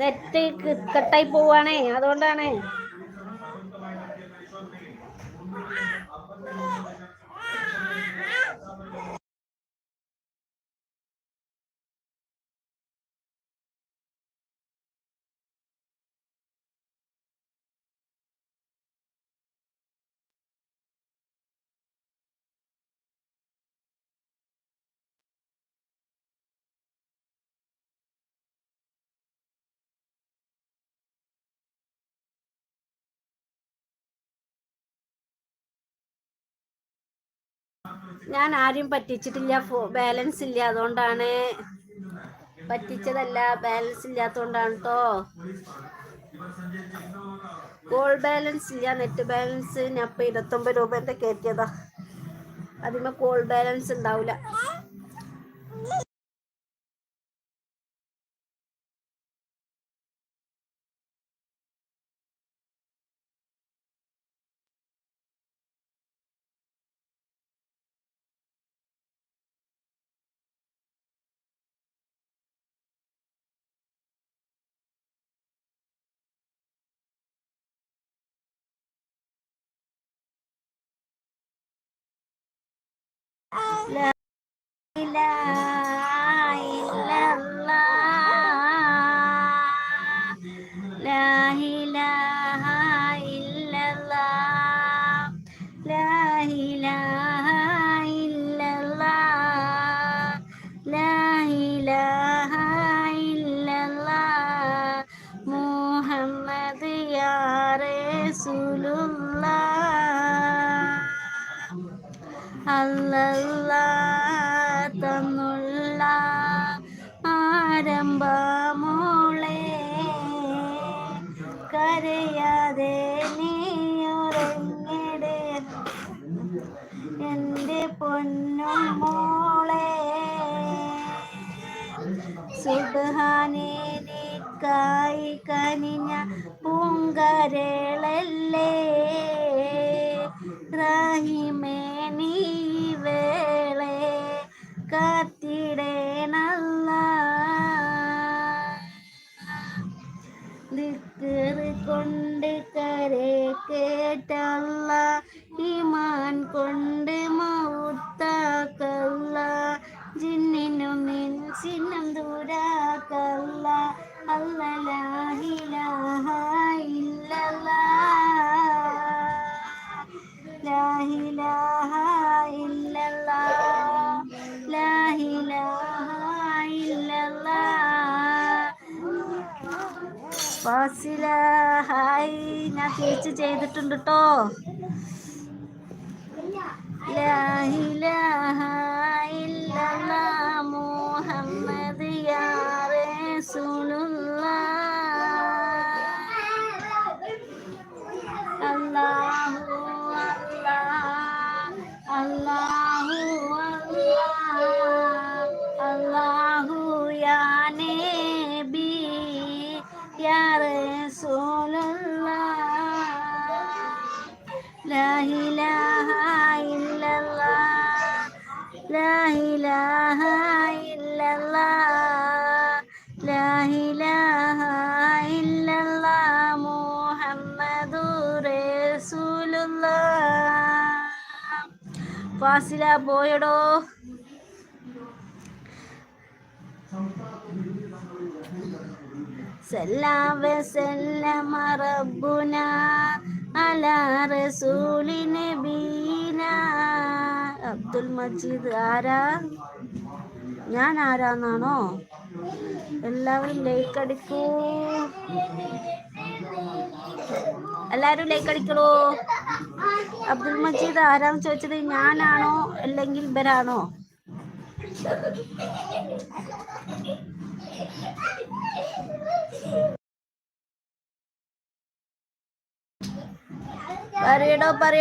Net കട്ടായി പോവാണേ അതുകൊണ്ടാണ്. ഞാൻ ആരും പറ്റിച്ചിട്ടില്ല. ബാലൻസ് ഇല്ല അതുകൊണ്ടാണ് പറ്റിച്ചതല്ല. ബാലൻസ് ഇല്ലാത്തതുകൊണ്ടാണ് കേട്ടോ കോൾ ബാലൻസ് ഇല്ല. Net balance. ഞാൻ ഇപ്പം ഇരുപത്തൊമ്പത് രൂപേന്റെ കയറ്റിയതാ. അതിന് കോൾ ബാലൻസ് ഉണ്ടാവില്ല لا إله إلا الله. لا إله إلا الله. لا إله إلا الله. لا إله إلا الله. محمد يا رسول الله. അല്ലല്ല തന്നുള്ള ആരംഭമോളെ കരയാതെ നീയൊറങ്ങിടെ എന്റെ പൊന്നും മോളെ കനിഞ്ഞ പൂങ്കരളല്ലേ. റഹിമേ കാത്തിടേണല്ല. ദിക്കറ് കൊണ്ട് കരെ കേട്ടല്ല. ഇമാൻ കൊണ്ട് മൗത്താക്കല്ല. ജിന്നിനും നിൻസിനും ദൂരാക്കല്ല. അല്ലലാഹിലാഹ ഇല്ലല്ലാ. لا ഫാസില ഹായ്. ഞാൻ തിരിച്ച് ചെയ്തിട്ടുണ്ട് കേട്ടോ മുഹമ്മദ് അല്ലാഹു അല്ലാഹു അല്ലാഹു യാ നബി യാ ഫാസില പോയടോ. സല്ലാവ സല്ലമ റബ്ബുന. അലാ റസൂലി നബീന. അബ്ദുൽ മജീദ് ആരാ? ഞാൻ ആരാന്നാണോ? എല്ലാവരും ലൈക്ക് അടിക്കൂ. എല്ലാവരും ലൈക്ക് അടിക്കണോ? അബ്ദുൽ മജീദ് ആരാന്ന് ചോദിച്ചത് ഞാനാണോ അല്ലെങ്കിൽ ഇവരാണോ? പറയടോ പറയ